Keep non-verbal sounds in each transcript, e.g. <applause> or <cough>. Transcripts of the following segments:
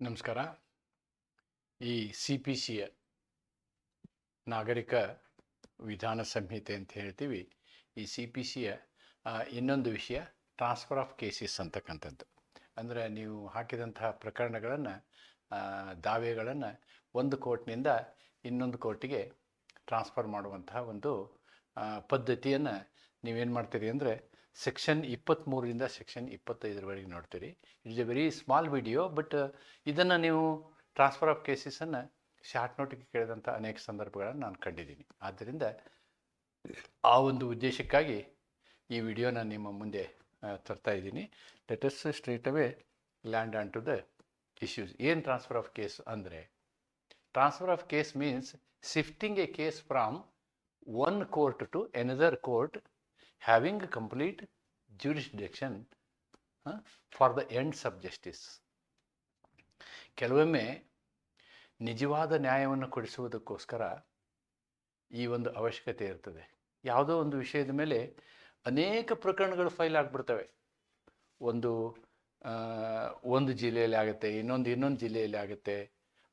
ನಮಸ್ಕಾರ. ಈ C P ಸಿಯ ನಾಗರಿಕ ವಿಧಾನ ಸಂಹಿತೆ ಅಂತ ಹೇಳ್ತೀವಿ. ಈ ಸಿ ಪಿ ಸಿಯ ಇನ್ನೊಂದು ವಿಷಯ ಟ್ರಾನ್ಸ್ಫರ್ ಆಫ್ ಕೇಸಸ್ ಅಂತಕ್ಕಂಥದ್ದು. ಅಂದರೆ ನೀವು ಹಾಕಿದಂತಹ ಪ್ರಕರಣಗಳನ್ನು ದಾವೆಗಳನ್ನು ಒಂದು ಕೋರ್ಟ್ನಿಂದ ಇನ್ನೊಂದು ಕೋರ್ಟಿಗೆ ಟ್ರಾನ್ಸ್ಫರ್ ಮಾಡುವಂತಹ ಒಂದು ಪದ್ಧತಿಯನ್ನು ನೀವೇನು ಮಾಡ್ತೀರಿ ಅಂದರೆ ಸೆಕ್ಷನ್ ಇಪ್ಪತ್ತ್ಮೂರರಿಂದ ಸೆಕ್ಷನ್ ಇಪ್ಪತ್ತೈದರವರೆಗೆ ನೋಡ್ತೀರಿ. It's a very small video but ಇದನ್ನು ನೀವು ಟ್ರಾನ್ಸ್ಫರ್ ಆಫ್ ಕೇಸಸನ್ನು ಶಾರ್ಟ್ ನೋಟಿಗೆ ಕೇಳಿದಂಥ ಅನೇಕ ಸಂದರ್ಭಗಳನ್ನು ನಾನು ಕಂಡಿದ್ದೀನಿ. ಆದ್ದರಿಂದ ಆ ಒಂದು ಉದ್ದೇಶಕ್ಕಾಗಿ ಈ ವಿಡಿಯೋನ ನಿಮ್ಮ ಮುಂದೆ ತರ್ತಾ ಇದ್ದೀನಿ. Let's straight away land on to the issues ಏನು ಟ್ರಾನ್ಸ್ಫರ್ ಆಫ್ ಕೇಸ್ ಅಂದರೆ? Transfer of case means shifting a case from one court to another court having complete jurisdiction uh, for the ends of justice. ಕೆಲವೊಮ್ಮೆ ನಿಜವಾದ ನ್ಯಾಯವನ್ನು ಕೊಡಿಸುವುದಕ್ಕೋಸ್ಕರ ಈ ಒಂದು ಅವಶ್ಯಕತೆ ಇರ್ತದೆ. ಯಾವುದೋ ಒಂದು ವಿಷಯದ ಮೇಲೆ ಅನೇಕ ಪ್ರಕರಣಗಳು ಫೈಲ್ ಆಗಿಬಿಡ್ತವೆ. ಒಂದು ಒಂದು ಜಿಲ್ಲೆಯಲ್ಲಿ ಆಗುತ್ತೆ ಇನ್ನೊಂದು ಇನ್ನೊಂದು ಜಿಲ್ಲೆಯಲ್ಲಿ ಆಗುತ್ತೆ.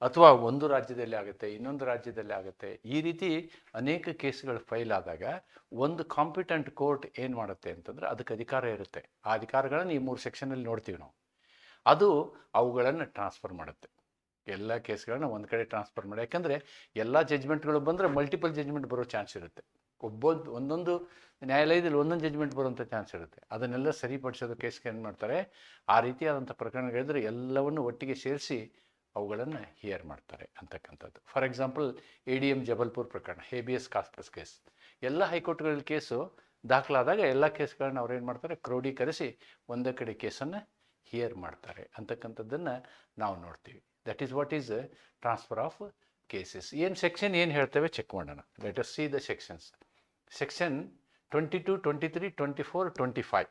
ಅಥವಾ ಒಂದು ರಾಜ್ಯದಲ್ಲಿ ಆಗುತ್ತೆ, ಇನ್ನೊಂದು ರಾಜ್ಯದಲ್ಲಿ ಆಗುತ್ತೆ, ಈ ರೀತಿ ಅನೇಕ ಕೇಸ್ಗಳು ಫೈಲ್ ಆದಾಗ ಒಂದು ಕಾಂಪಿಟೆಂಟ್ ಕೋರ್ಟ್ ಏನು ಮಾಡುತ್ತೆ ಅಂತಂದರೆ ಅದಕ್ಕೆ ಅಧಿಕಾರ ಇರುತ್ತೆ. ಆ ಅಧಿಕಾರಗಳನ್ನು ಈ ಮೂರು ಸೆಕ್ಷನಲ್ಲಿ ನೋಡ್ತೀವಿ ನಾವು. ಅದು ಅವುಗಳನ್ನು ಟ್ರಾನ್ಸ್ಫರ್ ಮಾಡುತ್ತೆ. ಎಲ್ಲ ಕೇಸ್ಗಳನ್ನ ಒಂದು ಕಡೆ ಟ್ರಾನ್ಸ್ಫರ್ ಮಾಡಿ, ಯಾಕಂದರೆ ಎಲ್ಲ ಜಜ್ಮೆಂಟ್ಗಳು ಬಂದರೆ ಮಲ್ಟಿಪಲ್ ಜಜ್ಮೆಂಟ್ ಬರೋ ಚಾನ್ಸ್ ಇರುತ್ತೆ. ಒಬ್ಬೊಂದು, ಒಂದೊಂದು ನ್ಯಾಯಾಲಯದಲ್ಲಿ ಒಂದೊಂದು ಜಜ್ಮೆಂಟ್ ಬರುವಂಥ ಚಾನ್ಸ್ ಇರುತ್ತೆ. ಅದನ್ನೆಲ್ಲ ಸರಿಪಡಿಸೋದು ಕೇಸ್ಗೆ ಏನು ಮಾಡ್ತಾರೆ, ಆ ರೀತಿಯಾದಂಥ ಪ್ರಕರಣಗಳಿದ್ರೆ ಎಲ್ಲವನ್ನು ಒಟ್ಟಿಗೆ ಸೇರಿಸಿ ಅವುಗಳನ್ನು ಹಿಯರ್ ಮಾಡ್ತಾರೆ ಅಂತಕ್ಕಂಥದ್ದು. For example A D M Jabalpur ಪ್ರಕರಣ ಹೇಬಿಯಸ್ ಕಾಸ್ಪಸ್ ಕೇಸ್ ಎಲ್ಲ ಹೈಕೋರ್ಟ್ಗಳಲ್ಲಿ ಕೇಸು ದಾಖಲಾದಾಗ ಎಲ್ಲ ಕೇಸ್ಗಳನ್ನ ಅವ್ರು ಏನು ಮಾಡ್ತಾರೆ? ಕ್ರೋಢೀಕರಿಸಿ ಒಂದೇ ಕಡೆ ಕೇಸನ್ನು ಹಿಯರ್ ಮಾಡ್ತಾರೆ. ಅಂತಕ್ಕಂಥದ್ದನ್ನು ನಾವು ನೋಡ್ತೀವಿ. That is what is transfer of cases ಏನು ಸೆಕ್ಷನ್ ಏನು ಹೇಳ್ತೇವೆ ಚೆಕ್ ಮಾಡೋಣ. Let us see the sections section twenty two twenty three twenty four twenty five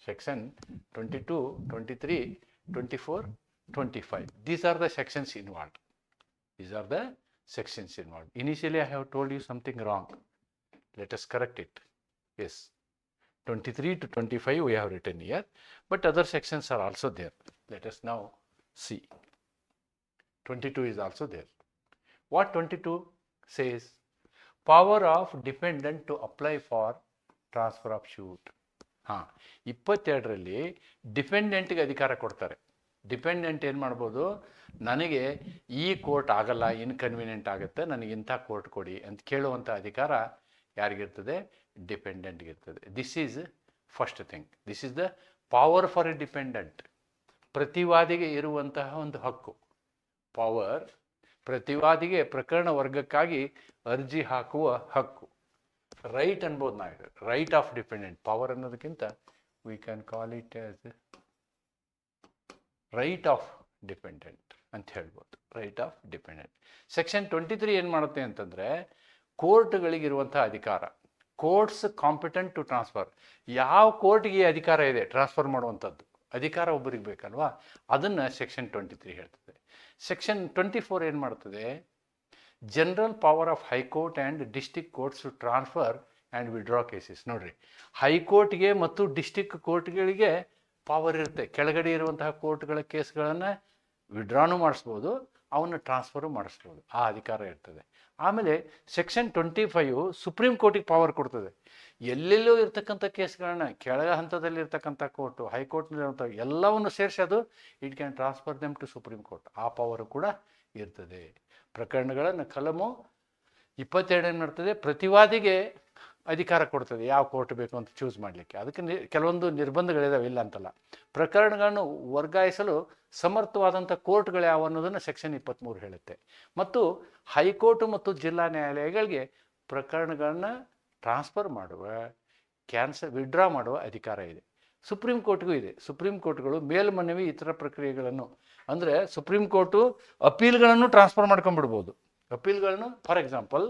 section 22, 23, 24, 25. These are the sections involved. These are the sections involved. Initially, I have told you something wrong. Let us correct it. Yes. 23 to 25 we have written here, but other sections are also there. Let us now see. 22 is also there. What 22 says? Power of defendant to apply for transfer of suit. ಹಾಂ ಇಪ್ಪತ್ತೆರಡರಲ್ಲಿ ಡಿಪೆಂಡೆಂಟ್ಗೆ ಅಧಿಕಾರ ಕೊಡ್ತಾರೆ dependent ಏನು ಮಾಡ್ಬೋದು? ನನಗೆ ಈ court ಆಗಲ್ಲ, ಇನ್ಕನ್ವೀನಿಯೆಂಟ್ ಆಗುತ್ತೆ, ನನಗೆ ಇಂಥ ಕೋರ್ಟ್ ಕೊಡಿ ಅಂತ ಕೇಳುವಂಥ ಅಧಿಕಾರ ಯಾರಿಗಿರ್ತದೆ? ಡಿಪೆಂಡೆಂಟ್ಗಿರ್ತದೆ. This is first thing this is the power for a dependent ಪ್ರತಿವಾದಿಗೆ ಇರುವಂತಹ ಒಂದು ಹಕ್ಕು. ಪವರ್ ಪ್ರತಿವಾದಿಗೆ, ಪ್ರಕರಣ ವರ್ಗಕ್ಕಾಗಿ ಅರ್ಜಿ ಹಾಕುವ ಹಕ್ಕು. ರೈಟ್ ಅನ್ಬೋದು ನಾವು ರೈಟ್ ಆಫ್ ಡಿಪೆಂಡೆಂಟ್ ಪವರ್ ಅನ್ನೋದಕ್ಕಿಂತ we can call it as right of dependent ಅಂತ ಹೇಳ್ಬೋದು. Right of dependent section twenty three ಏನು ಮಾಡುತ್ತೆ ಅಂತಂದರೆ ಕೋರ್ಟ್ಗಳಿಗಿರುವಂಥ ಅಧಿಕಾರ ಕೋರ್ಟ್ಸ್ ಕಾಂಪಿಟೆಂಟ್ ಟು ಟ್ರಾನ್ಸ್ಫರ್ ಯಾವ ಕೋರ್ಟ್ಗೆ ಈ ಅಧಿಕಾರ ಇದೆ? ಟ್ರಾನ್ಸ್ಫರ್ ಮಾಡುವಂಥದ್ದು. ಅಧಿಕಾರ ಒಬ್ಬರಿಗೆ ಬೇಕಲ್ವಾ? ಅದನ್ನು ಸೆಕ್ಷನ್ ಟ್ವೆಂಟಿ ತ್ರೀ ಹೇಳ್ತದೆ. ಸೆಕ್ಷನ್ ಟ್ವೆಂಟಿ ಫೋರ್ ಏನು ಮಾಡ್ತದೆ? General power of high court and district courts to transfer and withdraw cases ನೋಡಿರಿ ಹೈಕೋರ್ಟ್ಗೆ ಮತ್ತು ಡಿಸ್ಟಿಕ್ ಕೋರ್ಟ್ಗಳಿಗೆ ಪವರ್ ಇರುತ್ತೆ. ಕೆಳಗಡೆ ಇರುವಂತಹ ಕೋರ್ಟ್ಗಳ ಕೇಸ್ಗಳನ್ನು ವಿಡ್ರಾನು ಮಾಡಿಸ್ಬೋದು ಅವನ್ನ ಟ್ರಾನ್ಸ್ಫರು ಮಾಡಿಸ್ಬೋದು. ಆ ಅಧಿಕಾರ ಇರ್ತದೆ. ಆಮೇಲೆ ಸೆಕ್ಷನ್ ಟ್ವೆಂಟಿ ಫೈವ್ ಸುಪ್ರೀಂ ಕೋರ್ಟಿಗೆ ಪವರ್ ಕೊಡ್ತದೆ. ಎಲ್ಲೆಲ್ಲೋ ಇರ್ತಕ್ಕಂಥ ಕೇಸ್ಗಳನ್ನ, ಕೆಳಗ ಹಂತದಲ್ಲಿ ಇರ್ತಕ್ಕಂಥ ಕೋರ್ಟು ಹೈಕೋರ್ಟ್ನಲ್ಲಿರುವಂಥ ಎಲ್ಲವನ್ನು ಸೇರಿಸಿ ಅದು it can transfer them to supreme court ಆ ಪವರು ಕೂಡ ಇರ್ತದೆ. ಪ್ರಕರಣಗಳನ್ನು ಕಲಮು ಇಪ್ಪತ್ತೆರಡು ಏನು ಮಾಡ್ತದೆ ಪ್ರತಿವಾದಿಗೆ ಅಧಿಕಾರ ಕೊಡ್ತದೆ. ಯಾವ ಕೋರ್ಟ್ ಬೇಕು ಅಂತ ಚೂಸ್ ಮಾಡಲಿಕ್ಕೆ. ಅದಕ್ಕೆ ನಿ, ಕೆಲವೊಂದು ನಿರ್ಬಂಧಗಳಿದಾವೆ. ಇಲ್ಲ ಅಂತಲ್ಲ. ಪ್ರಕರಣಗಳನ್ನು ವರ್ಗಾಯಿಸಲು ಸಮರ್ಥವಾದಂಥ ಕೋರ್ಟ್ಗಳು ಯಾವ ಅನ್ನೋದನ್ನು ಸೆಕ್ಷನ್ ಇಪ್ಪತ್ತ್ಮೂರು ಹೇಳುತ್ತೆ. ಮತ್ತು ಹೈಕೋರ್ಟ್ ಮತ್ತು ಜಿಲ್ಲಾ ನ್ಯಾಯಾಲಯಗಳಿಗೆ ಪ್ರಕರಣಗಳನ್ನು ಟ್ರಾನ್ಸ್ಫರ್ ಮಾಡುವ ಕ್ಯಾನ್ಸಲ್ ವಿಡ್ರಾ ಮಾಡುವ ಅಧಿಕಾರ ಇದೆ. ಸುಪ್ರೀಂ ಕೋರ್ಟ್ಗೂ ಇದೆ. ಸುಪ್ರೀಂ ಕೋರ್ಟ್ಗಳು ಮೇಲ್ಮನವಿ ಇತರ ಪ್ರಕ್ರಿಯೆಗಳನ್ನು, ಅಂದರೆ ಸುಪ್ರೀಂ ಕೋರ್ಟು ಅಪೀಲ್ಗಳನ್ನು ಟ್ರಾನ್ಸ್ಫರ್ ಮಾಡ್ಕೊಂಡ್ಬಿಡ್ಬೋದು. ಅಪೀಲ್ಗಳನ್ನು, ಫಾರ್ ಎಕ್ಸಾಂಪಲ್,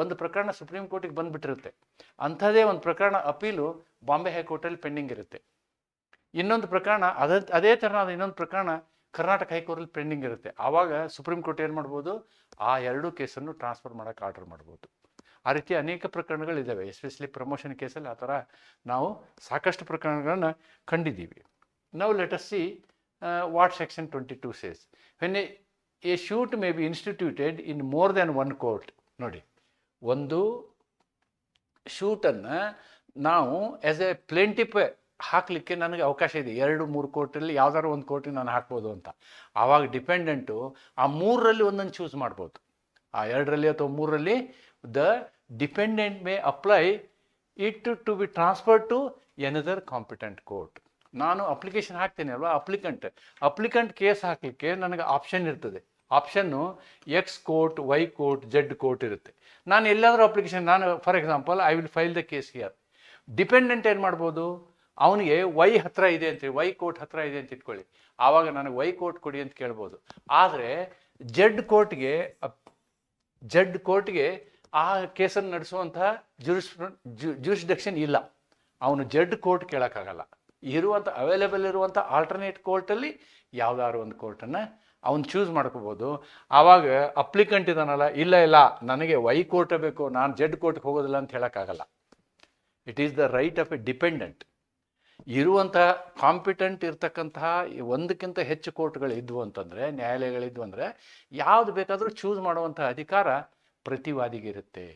ಒಂದು ಪ್ರಕರಣ ಸುಪ್ರೀಂ ಕೋರ್ಟಿಗೆ ಬಂದುಬಿಟ್ಟಿರುತ್ತೆ. ಅಂಥದ್ದೇ ಒಂದು ಪ್ರಕರಣ ಅಪೀಲು ಬಾಂಬೆ ಹೈಕೋರ್ಟಲ್ಲಿ ಪೆಂಡಿಂಗ್ ಇರುತ್ತೆ. ಇನ್ನೊಂದು ಪ್ರಕರಣ, ಅದ, ಅದೇ ಥರನಾದ ಇನ್ನೊಂದು ಪ್ರಕರಣ ಕರ್ನಾಟಕ ಹೈಕೋರ್ಟಲ್ಲಿ ಪೆಂಡಿಂಗ್ ಇರುತ್ತೆ. ಆವಾಗ ಸುಪ್ರೀಂ ಕೋರ್ಟ್ ಏನು ಮಾಡ್ಬೋದು? ಆ ಎರಡೂ ಕೇಸನ್ನು ಟ್ರಾನ್ಸ್ಫರ್ ಮಾಡೋಕ್ಕೆ ಆರ್ಡರ್ ಮಾಡ್ಬೋದು. ಆ ರೀತಿ ಅನೇಕ ಪ್ರಕರಣಗಳಿದ್ದಾವೆ, ಎಸ್ಪೆಷಲಿ ಪ್ರಮೋಷನ್ ಕೇಸಲ್ಲಿ ಆ ಥರ ನಾವು ಸಾಕಷ್ಟು ಪ್ರಕರಣಗಳನ್ನು ಕಂಡಿದ್ದೀವಿ. ನಾವು let's see what section twenty two says. When a suit may be instituted in more than one court ನೋಡಿ, ಒಂದು ಶೂಟನ್ನು ನಾವು ಆ್ಯಸ್ ಎ ಪ್ಲೇಂಟಿಪ್ ಹಾಕಲಿಕ್ಕೆ ನನಗೆ ಅವಕಾಶ ಇದೆ. ಎರಡು, ಮೂರು ಕೋರ್ಟಲ್ಲಿ ಯಾವ್ದಾದ್ರು ಒಂದು ಕೋರ್ಟಿಗೆ ನಾನು ಹಾಕ್ಬೋದು ಅಂತ. ಆವಾಗ ಡಿಪೆಂಡೆಂಟು ಆ ಮೂರರಲ್ಲಿ ಒಂದೊಂದು ಚೂಸ್ ಮಾಡ್ಬೋದು. ಆ ಎರಡರಲ್ಲಿ ಅಥವಾ ಮೂರರಲ್ಲಿ the dependent may apply it to be transfer to another competent court ನಾನು ಅಪ್ಲಿಕೇಶನ್ ಹಾಕ್ತೇನೆ ಅಲ್ವಾ? ಅಪ್ಲಿಕಂಟ್ ಅಪ್ಲಿಕಂಟ್ ಕೇಸ್ ಹಾಕಲಿಕ್ಕೆ ನನಗೆ ಆಪ್ಷನ್ ಇರ್ತದೆ. Option X court Y court Z court ಇರುತ್ತೆ. ನಾನು ಎಲ್ಲಾದರೂ ಅಪ್ಲಿಕೇಶನ್ ನಾನು for example I will file the case here dependent ಏನು ಮಾಡ್ಬೋದು? ಅವನಿಗೆ ವೈ ಹತ್ರ ಇದೆ ಅಂತ ವೈ ಕೋರ್ಟ್ ಹತ್ರ ಇದೆ ಅಂತ ಇಟ್ಕೊಳ್ಳಿ. ಆವಾಗ ನನಗೆ ವೈ ಕೋರ್ಟ್ ಕೊಡಿ ಅಂತ ಕೇಳ್ಬೋದು. ಆದರೆ ಜೆಡ್ ಕೋರ್ಟ್ಗೆ ಜಡ್ ಕೋರ್ಟ್ಗೆ ಆ ಕೇಸನ್ನು ನಡೆಸುವಂತಹ ಜುರಿಸ್ ಜುರಿಸ್ಡಕ್ಷನ್ ಇಲ್ಲ. ಅವನು ಜಡ್ ಕೋರ್ಟ್ ಕೇಳೋಕ್ಕಾಗಲ್ಲ. ಇರುವಂಥ ಅವೈಲೇಬಲ್ ಇರುವಂಥ ಆಲ್ಟರ್ನೇಟ್ ಕೋರ್ಟಲ್ಲಿ ಯಾವುದಾದ್ರು ಒಂದು ಕೋರ್ಟನ್ನು ಅವನು ಚೂಸ್ ಮಾಡ್ಕೋಬೋದು. ಆವಾಗ ಅಪ್ಲಿಕೆಂಟ್ ಇದಾನಲ್ಲ, ಇಲ್ಲ ಇಲ್ಲ, ನನಗೆ ವೈ ಕೋರ್ಟ್ ಬೇಕು, ನಾನು ಜಡ್ ಕೋರ್ಟ್ಗೆ ಹೋಗೋದಿಲ್ಲ ಅಂತ ಹೇಳೋಕ್ಕಾಗಲ್ಲ. It is the right of a dependent ಇರುವಂತಹ ಕಾಂಪಿಟೆಂಟ್ ಇರ್ತಕ್ಕಂತಹ ಒಂದಕ್ಕಿಂತ ಹೆಚ್ಚು ಕೋರ್ಟ್ಗಳು ಇದ್ವು ಅಂತಂದರೆ, ನ್ಯಾಯಾಲಯಗಳಿದ್ವು ಅಂದರೆ, ಯಾವುದು ಬೇಕಾದರೂ ಚೂಸ್ ಮಾಡುವಂಥ ಅಧಿಕಾರ ಪ್ರತಿವಾದಿಗಿರುತ್ತೆ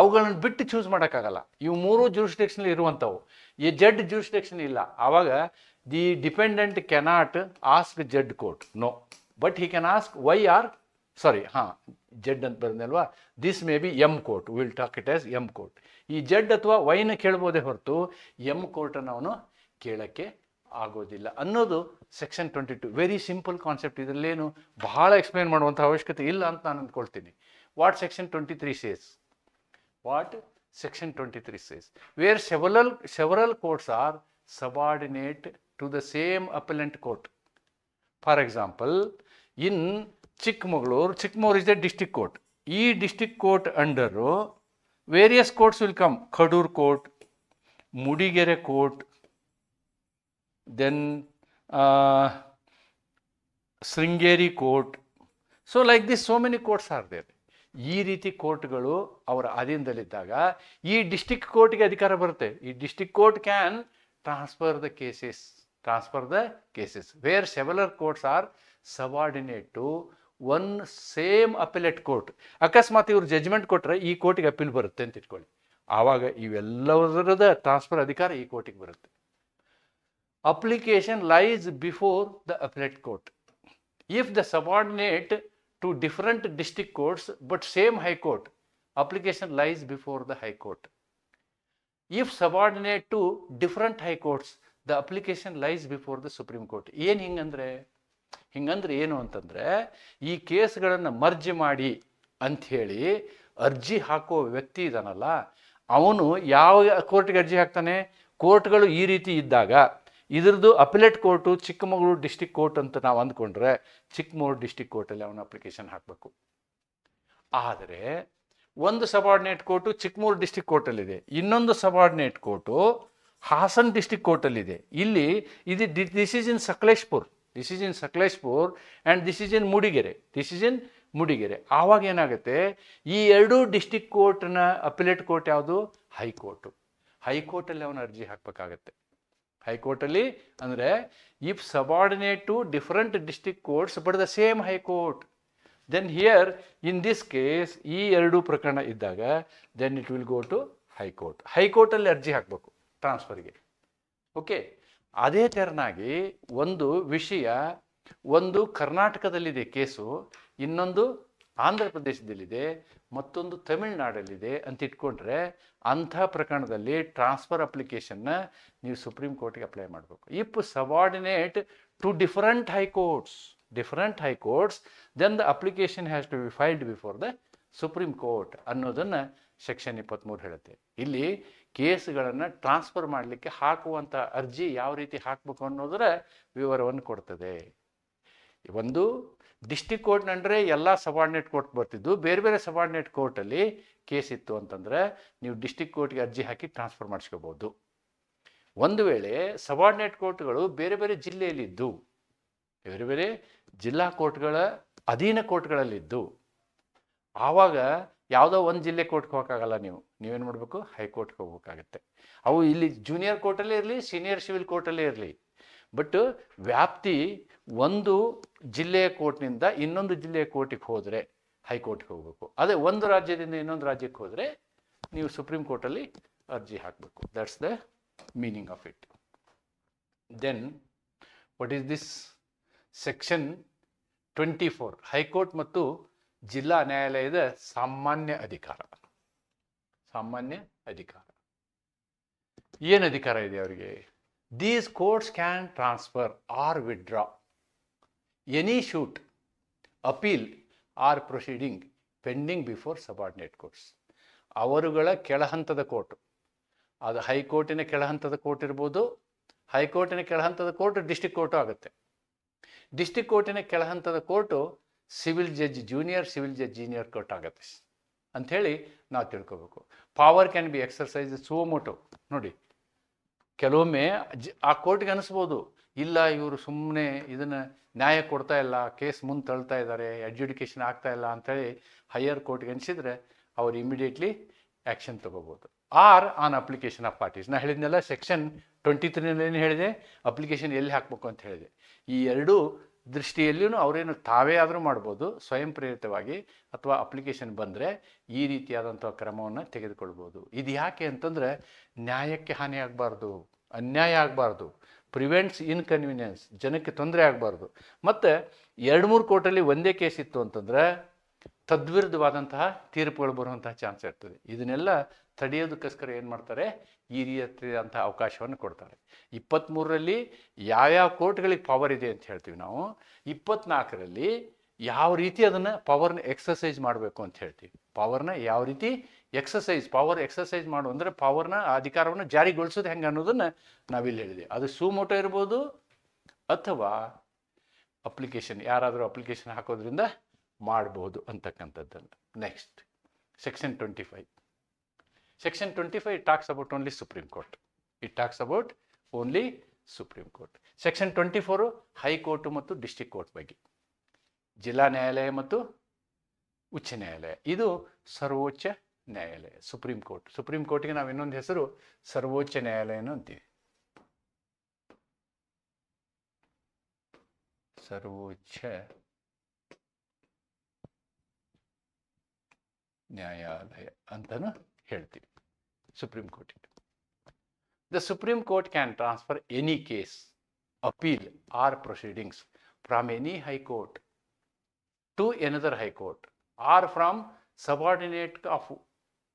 ಅವುಗಳನ್ನು ಬಿಟ್ಟು ಚೂಸ್ ಮಾಡೋಕ್ಕಾಗಲ್ಲ. ಇವು ಮೂರು ಜ್ಯೂರಿಸ್ಡಿಕ್ಷನ್ ಇರುವಂಥವು. ಈ ಜಡ್ ಜ್ಯೂರಿಸ್ಡಿಕ್ಷನ್ ಇಲ್ಲ. ಆವಾಗ the dependent cannot ask Z court no but he can ask Y or sorry ಹಾಂ ಜಡ್ ಅಂತ ಬಂದಲ್ವಾ this may be M court will talk it as M court ಈ ಜಡ್ ಅಥವಾ ವೈನ ಕೇಳ್ಬೋದೇ ಹೊರತು ಎಂ ಕೋರ್ಟನ್ನು ಅವನು ಕೇಳೋಕ್ಕೆ ಆಗೋದಿಲ್ಲ. ಅನ್ನೋದು section twenty two very simple concept ಇದರಲ್ಲೇನು ಬಹಳ ಎಕ್ಸ್ಪ್ಲೇನ್ ಮಾಡುವಂಥ ಅವಶ್ಯಕತೆ ಇಲ್ಲ ಅಂತ ನಾನು ಅಂದ್ಕೊಳ್ತೀನಿ. What section twenty three says what section 23 says, where several, several courts are subordinate to the same appellant court. For example, in Chikmagalur, Chikmagalur is a district court. E district court under various courts will come, Kadur court, Mudigere court, then uh, Sringeri court. So like this, so many courts are there. ಈ ರೀತಿ ಕೋರ್ಟ್ಗಳು ಅವರ ಅಧೀನದಲ್ಲಿದ್ದಾಗ ಈ district ಕೋರ್ಟ್ಗೆ ಅಧಿಕಾರ ಬರುತ್ತೆ. ಈ district court can transfer the cases, transfer the cases. Where several courts are subordinate to one same appellate court ಅಕಸ್ಮಾತ್ ಇವ್ರು ಜಜ್ಮೆಂಟ್ ಕೊಟ್ಟರೆ ಈ ಕೋರ್ಟಿಗೆ ಅಪೀಲ್ ಬರುತ್ತೆ ಅಂತ ಇಟ್ಕೊಳ್ಳಿ. ಆವಾಗ ಇವೆಲ್ಲದರದ ಟ್ರಾನ್ಸ್ಫರ್ ಅಧಿಕಾರ ಈ ಕೋರ್ಟಿಗೆ ಬರುತ್ತೆ. Application lies before the appellate court if the subordinate to different district courts but same high court application lies before the high court if subordinate to different high courts the application lies before the supreme court ಏನು ಹಿಂಗಂದ್ರೆ ಹಿಂಗಂದ್ರೆ ಏನು ಅಂತಂದರೆ, ಈ ಕೇಸ್ಗಳನ್ನು ಮರ್ಜಿ ಮಾಡಿ ಅಂಥೇಳಿ ಅರ್ಜಿ ಹಾಕೋ ವ್ಯಕ್ತಿ ಇದಾನಲ್ಲ, ಅವನು ಯಾವ ಕೋರ್ಟ್ಗೆ ಅರ್ಜಿ ಹಾಕ್ತಾನೆ? ಕೋರ್ಟ್ಗಳು ಈ ರೀತಿ ಇದ್ದಾಗ. ಇದ್ರದ್ದು appellate court Chikkamagaluru district court ಅಂತ ನಾವು ಅಂದ್ಕೊಂಡ್ರೆ ಚಿಕ್ಕಮಗಳೂರು ಡಿಸ್ಟಿಕ್ ಕೋರ್ಟಲ್ಲಿ ಅವನು ಅಪ್ಲಿಕೇಶನ್ ಹಾಕಬೇಕು. ಆದರೆ ಒಂದು ಸಬಾರ್ಡಿನೇಟ್ ಕೋರ್ಟು ಚಿಕ್ಕಮಗಳೂರು ಡಿಸ್ಟಿಕ್ ಕೋರ್ಟಲ್ಲಿದೆ ಇನ್ನೊಂದು ಸಬಾರ್ಡಿನೇಟ್ ಕೋರ್ಟು ಹಾಸನ್ ಡಿಸ್ಟಿಕ್ ಕೋರ್ಟಲ್ಲಿದೆ ಇಲ್ಲಿ ಇದು this is in Sakleshpur. This is in Sakleshpur and this is in Mudigere. This is in Mudigere. ಆವಾಗ ಏನಾಗುತ್ತೆ? ಈ ಎರಡೂ ಡಿಸ್ಟಿಕ್ ಕೋರ್ಟ್ನ ಅಪಿಲೇಟ್ ಕೋರ್ಟ್ ಯಾವುದು? ಹೈಕೋರ್ಟು ಹೈಕೋರ್ಟಲ್ಲಿ ಅವನು ಅರ್ಜಿ ಹಾಕಬೇಕಾಗತ್ತೆ. ಹೈಕೋರ್ಟಲ್ಲಿ ಅಂದರೆ if subordinate to different district courts but the same high court then here in this case ಈ ಎರಡು ಪ್ರಕರಣ ಇದ್ದಾಗ then it will go to high court ಹೈಕೋರ್ಟಲ್ಲಿ ಅರ್ಜಿ ಹಾಕಬೇಕು ಟ್ರಾನ್ಸ್ಫರ್ಗೆ ಓಕೆ ಅದೇ ತೆರನಾಗಿ ಒಂದು ವಿಷಯ ಒಂದು ಕರ್ನಾಟಕದಲ್ಲಿದೆ ಕೇಸು, ಇನ್ನೊಂದು ಆಂಧ್ರ ಪ್ರದೇಶದಲ್ಲಿದೆ, ಮತ್ತೊಂದು ತಮಿಳ್ನಾಡಲ್ಲಿದೆ ಅಂತ ಇಟ್ಕೊಂಡ್ರೆ ಅಂಥ ಪ್ರಕರಣದಲ್ಲಿ ಟ್ರಾನ್ಸ್ಫರ್ ಅಪ್ಲಿಕೇಶನ್ನ ನೀವು ಸುಪ್ರೀಂ ಕೋರ್ಟ್ಗೆ ಅಪ್ಲೈ ಮಾಡಬೇಕು. If subordinate to different high courts different high courts then the application has to be filed before the supreme court ಅನ್ನೋದನ್ನು ಸೆಕ್ಷನ್ ಇಪ್ಪತ್ತ್ಮೂರು ಹೇಳುತ್ತೆ. ಇಲ್ಲಿ ಕೇಸ್ಗಳನ್ನು ಟ್ರಾನ್ಸ್ಫರ್ ಮಾಡಲಿಕ್ಕೆ ಹಾಕುವಂಥ ಅರ್ಜಿ ಯಾವ ರೀತಿ ಹಾಕಬೇಕು ಅನ್ನೋದರ ವಿವರವನ್ನು ಕೊಡ್ತದೆ. ಒಂದು ಡಿಸ್ಟಿಕ್ ಕೋರ್ಟ್ ಅಂದರೆ ಎಲ್ಲ ಸಬಾರ್ಡಿನೇಟ್ ಕೋರ್ಟ್ ಬರ್ತಿದ್ದು ಬೇರೆ ಬೇರೆ ಸಬಾರ್ಡಿನೇಟ್ ಕೋರ್ಟಲ್ಲಿ ಕೇಸ್ ಇತ್ತು ಅಂತಂದರೆ ನೀವು ಡಿಸ್ಟಿಕ್ ಕೋರ್ಟ್ಗೆ ಅರ್ಜಿ ಹಾಕಿ ಟ್ರಾನ್ಸ್ಫರ್ ಮಾಡಿಸ್ಕೋಬೋದು. ಒಂದು ವೇಳೆ ಸಬಾರ್ಡಿನೇಟ್ ಕೋರ್ಟ್ಗಳು ಬೇರೆ ಬೇರೆ ಜಿಲ್ಲೆಯಲ್ಲಿದ್ದು, ಬೇರೆ ಬೇರೆ ಜಿಲ್ಲಾ ಕೋರ್ಟ್ಗಳ ಅಧೀನ ಕೋರ್ಟ್ಗಳಲ್ಲಿದ್ದು, ಆವಾಗ ಯಾವುದೋ ಒಂದು ಜಿಲ್ಲೆ ಕೋರ್ಟ್ಗೆ ಹೋಗೋಕ್ಕಾಗಲ್ಲ ನೀವು. ನೀವೇನು ಮಾಡಬೇಕು? ಹೈಕೋರ್ಟ್ಗೆ ಹೋಗ್ಬೇಕಾಗತ್ತೆ. ಅವು ಇಲ್ಲಿ ಜೂನಿಯರ್ ಕೋರ್ಟಲ್ಲೇ ಇರಲಿ, ಸೀನಿಯರ್ ಸಿವಿಲ್ ಕೋರ್ಟಲ್ಲೇ ಇರಲಿ. ಬಟ್ ವ್ಯಾಪ್ತಿ ಒಂದು ಜಿಲ್ಲೆಯ ಕೋರ್ಟ್ನಿಂದ ಇನ್ನೊಂದು ಜಿಲ್ಲೆಯ ಕೋರ್ಟಿಗೆ ಹೋದರೆ ಹೈಕೋರ್ಟ್ಗೆ ಹೋಗಬೇಕು. ಅದೇ ಒಂದು ರಾಜ್ಯದಿಂದ ಇನ್ನೊಂದು ರಾಜ್ಯಕ್ಕೆ ಹೋದರೆ ನೀವು ಸುಪ್ರೀಂ ಕೋರ್ಟಲ್ಲಿ ಅರ್ಜಿ ಹಾಕಬೇಕು. That's the meaning of it then what is this section twenty four high court ಮತ್ತು ಜಿಲ್ಲಾ ನ್ಯಾಯಾಲಯದ ಸಾಮಾನ್ಯ ಅಧಿಕಾರ. ಸಾಮಾನ್ಯ ಅಧಿಕಾರ. ಏನು ಅಧಿಕಾರ ಇದೆ ಅವರಿಗೆ? These courts can transfer or withdraw any suit appeal or proceeding pending before subordinate courts ಅವರುಗಳ ಕೆಳಹಂತದ ಕೋರ್ಟ್ ಅದು ಹೈಕೋರ್ಟಿನ ಕೆಳಹಂತದ ಕೋರ್ಟ್ ಇರ್ಬೋದು. ಹೈಕೋರ್ಟಿನ ಕೆಳಹಂತದ ಕೋರ್ಟ್ ಡಿಸ್ಟಿಕ್ ಕೋರ್ಟು ಆಗುತ್ತೆ. ಡಿಸ್ಟಿಕ್ ಕೋರ್ಟಿನ ಕೆಳಹಂತದ court civil judge junior civil judge junior court ಆಗುತ್ತೆ. ಅಂಥೇಳಿ ನಾವು ತಿಳ್ಕೋಬೇಕು. Power can be exercise suo motu ನೋಡಿ ಕೆಲವೊಮ್ಮೆ ಆ ಕೋರ್ಟ್ಗೆ ಅನಿಸ್ಬೋದು, ಇಲ್ಲ ಇವರು ಸುಮ್ಮನೆ ಇದನ್ನು ನ್ಯಾಯ ಕೊಡ್ತಾ ಇಲ್ಲ, ಕೇಸ್ ಮುಂದೆ ತಳ್ತಾ ಇದ್ದಾರೆ ಅಡ್ಜುಡಿಕೇಷನ್ ಆಗ್ತಾ ಇಲ್ಲ ಅಂಥೇಳಿ ಹೈಯರ್ ಕೋರ್ಟ್ಗೆ ಅನಿಸಿದರೆ ಅವ್ರು ಇಮಿಡಿಯೇಟ್ಲಿ ಆ್ಯಕ್ಷನ್ ತಗೋಬೋದು. Or on application of parties ನಾ ಹೇಳಿದ್ನೆಲ್ಲ ಸೆಕ್ಷನ್ ಟ್ವೆಂಟಿ ತ್ರೀನಲ್ಲಿ ಏನು ಹೇಳಿದೆ ಅಪ್ಲಿಕೇಶನ್ ಎಲ್ಲಿ ಹಾಕಬೇಕು ಅಂತ ಹೇಳಿದೆ. ಈ ಎರಡೂ ದೃಷ್ಟಿಯಲ್ಲಿಯೂ ಅವರೇನು ತಾವೇ ಆದರೂ ಮಾಡ್ಬೋದು, ಸ್ವಯಂ ಪ್ರೇರಿತವಾಗಿ ಅಥವಾ ಅಪ್ಲಿಕೇಶನ್ ಬಂದರೆ ಈ ರೀತಿಯಾದಂಥ ಕ್ರಮವನ್ನು ತೆಗೆದುಕೊಳ್ಬೋದು. ಇದು ಯಾಕೆ ಅಂತಂದರೆ ನ್ಯಾಯಕ್ಕೆ ಹಾನಿ ಆಗಬಾರ್ದು, ಅನ್ಯಾಯ ಆಗಬಾರ್ದು, ಪ್ರಿವೆಂಟ್ಸ್ ಇನ್ಕನ್ವೀನಿಯನ್ಸ್, ಜನಕ್ಕೆ ತೊಂದರೆ ಆಗಬಾರ್ದು. ಮತ್ತು ಎರಡು ಮೂರು ಕೋರ್ಟಲ್ಲಿ ಒಂದೇ ಕೇಸ್ ಇತ್ತು ಅಂತಂದರೆ ತದ್ವಿರುದ್ಧವಾದಂತಹ ತೀರ್ಪುಗಳು ಬರುವಂತಹ ಚಾನ್ಸ್ ಇರ್ತದೆ. ಇದನ್ನೆಲ್ಲ ತಡೆಯೋದಕ್ಕೋಸ್ಕರ ಏನು ಮಾಡ್ತಾರೆ? ಈ ರೀತಿಯಾದಂತಹ ಅವಕಾಶವನ್ನು ಕೊಡ್ತಾರೆ. ಇಪ್ಪತ್ತ್ಮೂರರಲ್ಲಿ ಯಾವ್ಯಾವ ಕೋರ್ಟ್ಗಳಿಗೆ ಪವರ್ ಇದೆ ಅಂತ ಹೇಳ್ತೀವಿ ನಾವು. ಇಪ್ಪತ್ನಾಲ್ಕರಲ್ಲಿ ಯಾವ ರೀತಿ ಅದನ್ನು ಪವರ್ನ ಎಕ್ಸಸೈಸ್ ಮಾಡಬೇಕು ಅಂತ ಹೇಳ್ತೀವಿ. ಪವರ್ನ ಯಾವ ರೀತಿ ಎಕ್ಸಸೈಸ್ ಪವರ್ ಎಕ್ಸಸೈಸ್ ಮಾಡು ಅಂದರೆ ಪವರ್ನ ಅಧಿಕಾರವನ್ನು ಜಾರಿಗೊಳಿಸೋದು ಹೆಂಗೆ ಅನ್ನೋದನ್ನು ನಾವಿಲ್ಲಿ ಹೇಳಿದೆ ಅದು ಸುಮೋಟೋ ಇರ್ಬೋದು ಅಥವಾ ಅಪ್ಲಿಕೇಶನ್ ಯಾರಾದರೂ ಅಪ್ಲಿಕೇಶನ್ ಹಾಕೋದ್ರಿಂದ ಮಾಡ್ಬೋದು ಅಂತಕ್ಕಂಥದ್ದನ್ನು. Next section twenty five section twenty five talks about only supreme court it talks about only supreme court section twenty four high court ಮತ್ತು ಡಿಸ್ಟಿಕ್ ಕೋರ್ಟ್ ಬಗ್ಗೆ. ಜಿಲ್ಲಾ ನ್ಯಾಯಾಲಯ ಮತ್ತು ಉಚ್ಚ ನ್ಯಾಯಾಲಯ ಇದು ಸರ್ವೋಚ್ಚ ನ್ಯಾಯಾಲಯ ಸುಪ್ರೀಂ ಕೋರ್ಟ್ ಸುಪ್ರೀಂ ಕೋರ್ಟ್ಗೆ ನಾವು ಇನ್ನೊಂದು ಹೆಸರು ಸರ್ವೋಚ್ಚ ನ್ಯಾಯಾಲಯನೂ ಅಂತೀವಿ. ಸರ್ವೋಚ್ಚ ನ್ಯಾಯಾಲಯ ಅಂತಲೂ ಹೇಳ್ತೀವಿ ಸುಪ್ರೀಂ ಕೋರ್ಟಿಗೆ the supreme court can transfer any case appeal or proceedings from any high court to another high court or from subordinate of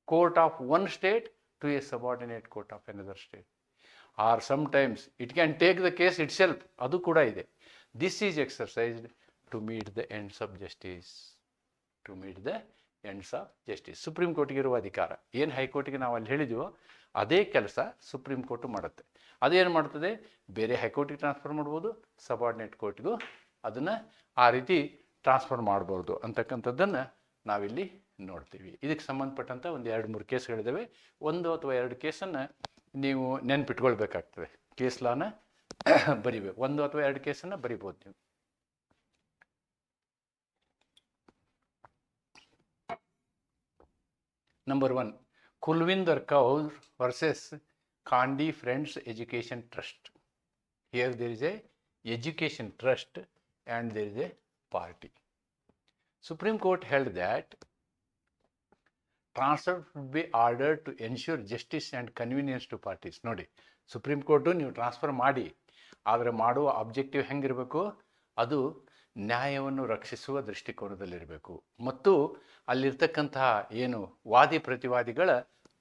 court of one state to a subordinate court of another state. Or sometimes it can take the case itself, ಅದು ಕೂಡ ಇದೆ. This is exercised to meet the ends of justice. To meet the ends of justice supreme ಕೋರ್ಟಿಗಿರುವ ಅಧಿಕಾರ. ಏನು ಹೈಕೋರ್ಟ್ಗೆ ನಾವು ಅಲ್ಲಿ ಹೇಳಿದ್ವೋ ಅದೇ ಕೆಲಸ ಸುಪ್ರೀಂ ಕೋರ್ಟು ಮಾಡುತ್ತೆ. ಅದೇನು ಮಾಡ್ತದೆ? ಬೇರೆ ಹೈಕೋರ್ಟಿಗೆ ಟ್ರಾನ್ಸ್ಫರ್ ಮಾಡ್ಬೋದು ಸಬಾರ್ಡಿನೇಟ್ ಕೋರ್ಟ್ಗೂ ಅದನ್ನು ಆ ರೀತಿ ಟ್ರಾನ್ಸ್ಫರ್ ಮಾಡ್ಬೋದು ಅಂತಕ್ಕಂಥದ್ದನ್ನು ನಾವಿಲ್ಲಿ ನೋಡ್ತೀವಿ. ಇದಕ್ಕೆ ಸಂಬಂಧಪಟ್ಟಂಥ ಒಂದು ಎರಡು ಮೂರು ಕೇಸ್ಗಳಿದ್ದಾವೆ ಒಂದು ಅಥವಾ ಎರಡು ಕೇಸನ್ನು ನೀವು ನೆನ್ಪಿಟ್ಕೊಳ್ಬೇಕಾಗ್ತದೆ. ಕೇಸ್ ಲಾನ <coughs> ಬರಿಬೇಕು. ಒಂದು ಅಥವಾ ಎರಡು ಕೇಸನ್ನು ಬರಿಬೋದು ನೀವು. Number one Kulwinder Kaur versus Kandi friends education trust here there is a education trust and there is a party supreme court held that transfer be order to ensure justice and convenience to parties ನೋಡಿ supreme court ನೀವು transfer ಮಾಡಿ, ಆದರೆ ಮಾಡುವ objective ಹೆಂಗಿರಬೇಕು? ಅದು ನ್ಯಾಯವನ್ನು ರಕ್ಷಿಸುವ ದೃಷ್ಟಿಕೋನದಲ್ಲಿರಬೇಕು. ಮತ್ತು ಅಲ್ಲಿರ್ತಕ್ಕಂತಹ ಏನು ವಾದಿ ಪ್ರತಿವಾದಿಗಳ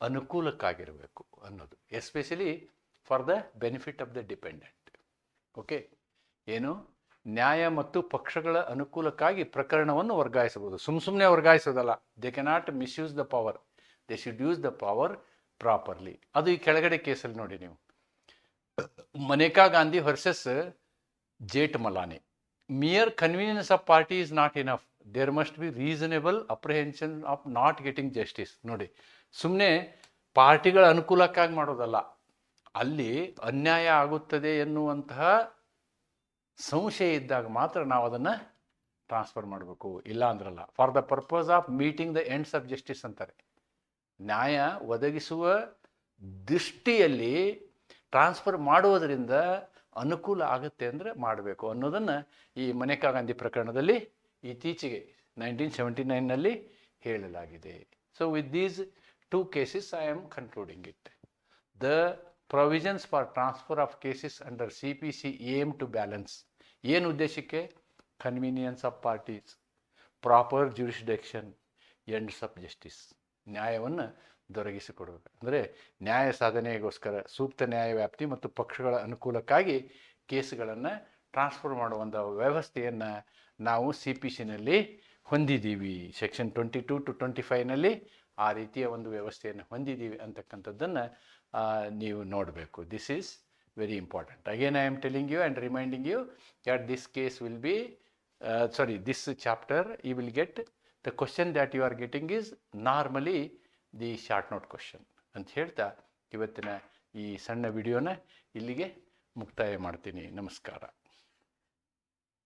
ಅನುಕೂಲಕ್ಕಾಗಿರಬೇಕು ಅನ್ನೋದು. Especially for the benefit of the dependent okay ಏನು? ನ್ಯಾಯ ಮತ್ತು ಪಕ್ಷಗಳ ಅನುಕೂಲಕ್ಕಾಗಿ ಪ್ರಕರಣವನ್ನು ವರ್ಗಾಯಿಸಬಹುದು. ಸುಮ್ಮ ಸುಮ್ಮನೆ ವರ್ಗಾಯಿಸೋದಲ್ಲ. They cannot misuse the power they should use the power properly ಅದು ಈ ಕೆಳಗಡೆ ಕೇಸಲ್ಲಿ ನೋಡಿ ನೀವು. Maneka Gandhi versus Jethmalani. Mere convenience of party is not enough. There must be reasonable apprehension of not getting justice ನೋಡಿ ಸುಮ್ಮನೆ ಪಾರ್ಟಿಗಳ ಅನುಕೂಲಕ್ಕಾಗಿ ಮಾಡೋದಲ್ಲ. ಅಲ್ಲಿ ಅನ್ಯಾಯ ಆಗುತ್ತದೆ ಎನ್ನುವಂತಹ ಸಂಶಯ ಇದ್ದಾಗ ಮಾತ್ರ ನಾವು ಅದನ್ನು ಟ್ರಾನ್ಸ್ಫರ್ ಮಾಡಬೇಕು. ಇಲ್ಲ ಅಂದ್ರಲ್ಲ. For the purpose of meeting the ends of justice ಅಂತಾರೆ. ನ್ಯಾಯ ಒದಗಿಸುವ ದೃಷ್ಟಿಯಲ್ಲಿ ಟ್ರಾನ್ಸ್ಫರ್ ಮಾಡುವುದರಿಂದ ಅನುಕೂಲ ಆಗುತ್ತೆ ಅಂದರೆ ಮಾಡಬೇಕು ಅನ್ನೋದನ್ನು ಈ ಮನೇಕಾ ಗಾಂಧಿ ಪ್ರಕರಣದಲ್ಲಿ ಇತ್ತೀಚೆಗೆ ನೈನ್ಟೀನ್ ಸೆವೆಂಟಿ ನೈನ್ನಲ್ಲಿ ಹೇಳಲಾಗಿದೆ. So with these two cases I am concluding it the provisions for transfer of cases under C P C aim to balance ಏನು ಉದ್ದೇಶಕ್ಕೆ? Convenience of parties proper jurisdiction ends of justice ನ್ಯಾಯವನ್ನು ದೊರಕಿಸಿಕೊಡಬೇಕು ಅಂದರೆ ನ್ಯಾಯ ಸಾಧನೆಗೋಸ್ಕರ ಸೂಕ್ತ ನ್ಯಾಯ ವ್ಯಾಪ್ತಿ ಮತ್ತು ಪಕ್ಷಗಳ ಅನುಕೂಲಕ್ಕಾಗಿ ಕೇಸ್ಗಳನ್ನು ಟ್ರಾನ್ಸ್ಫರ್ ಮಾಡುವಂಥ ವ್ಯವಸ್ಥೆಯನ್ನು ನಾವು ಸಿ ಪಿ ಸಿನಲ್ಲಿ ಹೊಂದಿದ್ದೀವಿ. Section twenty two to twenty ಫೈವ್ನಲ್ಲಿ ಆ ರೀತಿಯ ಒಂದು ವ್ಯವಸ್ಥೆಯನ್ನು ಹೊಂದಿದ್ದೀವಿ ಅಂತಕ್ಕಂಥದ್ದನ್ನು ನೀವು ನೋಡಬೇಕು. This is very important again I am telling you and reminding you that this case will be sorry this chapter chapter will get the question that you are getting is is normally short note question ಅಂತ ಹೇಳ್ತಾ ಇವತ್ತಿನ ಈ ಸಣ್ಣ ವಿಡಿಯೋನ ಇಲ್ಲಿಗೆ ಮುಕ್ತಾಯ ಮಾಡ್ತೀನಿ. ನಮಸ್ಕಾರ.